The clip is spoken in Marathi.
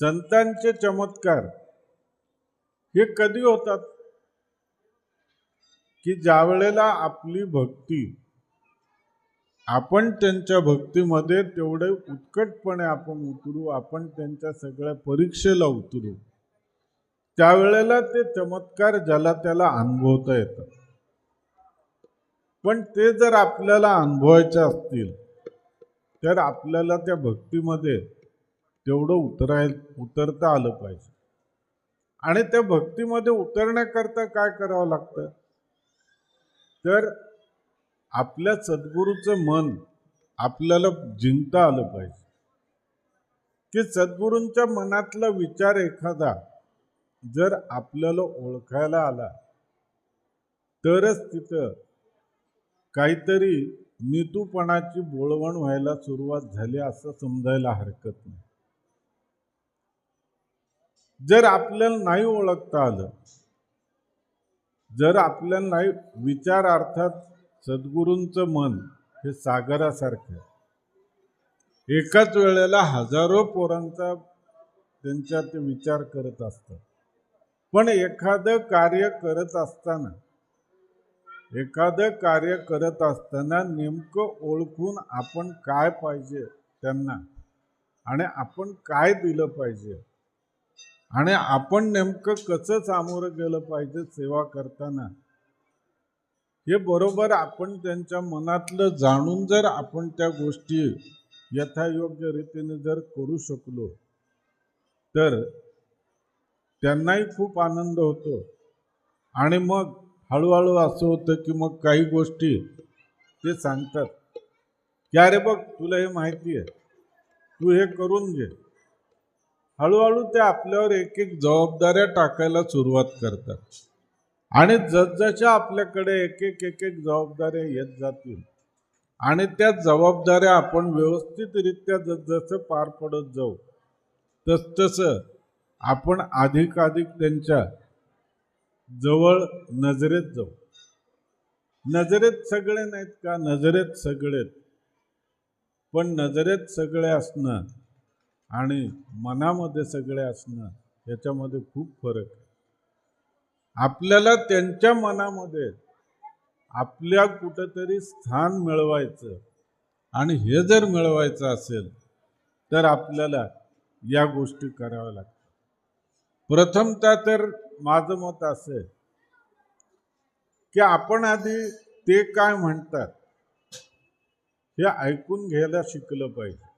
संतांचे चमत्कार हे कधी होतात? की ज्या वेळेला आपली भक्ती आपण त्यांच्या भक्तीमध्ये तेवढे उत्कटपणे आपण उतरू आपण त्यांच्या सगळ्या परीक्षेला उतरू त्यावेळेला ते चमत्कार ज्याला त्याला अनुभवता येतात. पण ते जर आपल्याला अनुभवायचे असतील तर आपल्याला त्या भक्तीमध्ये तेवढं उतराय उतरता आलं पाहिजे. आणि त्या भक्तीमध्ये उतरण्याकरता काय करावं लागतं? तर आपल्या सद्गुरूचं मन आपल्याला जिंकता आलं पाहिजे. की सद्गुरूंच्या मनातला विचार एखादा जर आपल्याला ओळखायला आला तरच तिथं काहीतरी मितूपणाची बोळवण व्हायला सुरुवात झाली असं समजायला हरकत नाही. जर आपल्याला नाही ओळखता आलं जर आपल्याला नाही विचार अर्थात सद्गुरूंचं मन हे सागरासारखं आहे. एकाच वेळेला हजारो पोरांचा त्यांच्या ते विचार करत असतात पण एखादं कार्य करत असताना एखादं कार्य करत असताना नेमकं ओळखून आपण काय पाहिजे त्यांना आणि आपण काय दिलं पाहिजे आणि आपण नेमकं कसं सामोरं गेलं पाहिजे सेवा करताना? हे बरोबर आपण त्यांच्या मनातलं जाणून जर आपण त्या गोष्टी यथायोग्य रीतीने जर करू शकलो तर त्यांनाही खूप आनंद होतो. आणि मग हळूहळू असं होतं की मग काही गोष्टी ते सांगतात की अरे बघ तुला हे माहिती आहे. तू हे करून घे. हळूहळू ते आपल्यावर एक एक जबाबदाऱ्या टाकायला सुरुवात करतात. आणि जसजशा आपल्याकडे एक एक एक एक जबाबदाऱ्या येत जातील आणि त्या जबाबदाऱ्या आपण व्यवस्थितरित्या जसजसं पार पडत जाऊ तसतसं आपण अधिकाधिक त्यांच्या जवळ नजरेत जाऊ. नजरेत सगळे नाहीत का? नजरेत सगळेत. पण नजरेत सगळे असणं आणि मनामध्ये सगळे असणं याच्यामध्ये खूप फरक आहे. आपल्याला त्यांच्या मनामध्ये आपल्या कुठंतरी स्थान मिळवायचं आणि हे जर मिळवायचं असेल तर आपल्याला या गोष्टी कराव्या लागतात. प्रथमतः तर माझं मत असं आहे की आपण आधी ते काय म्हणतात हे ऐकून घ्यायला शिकलं पाहिजे.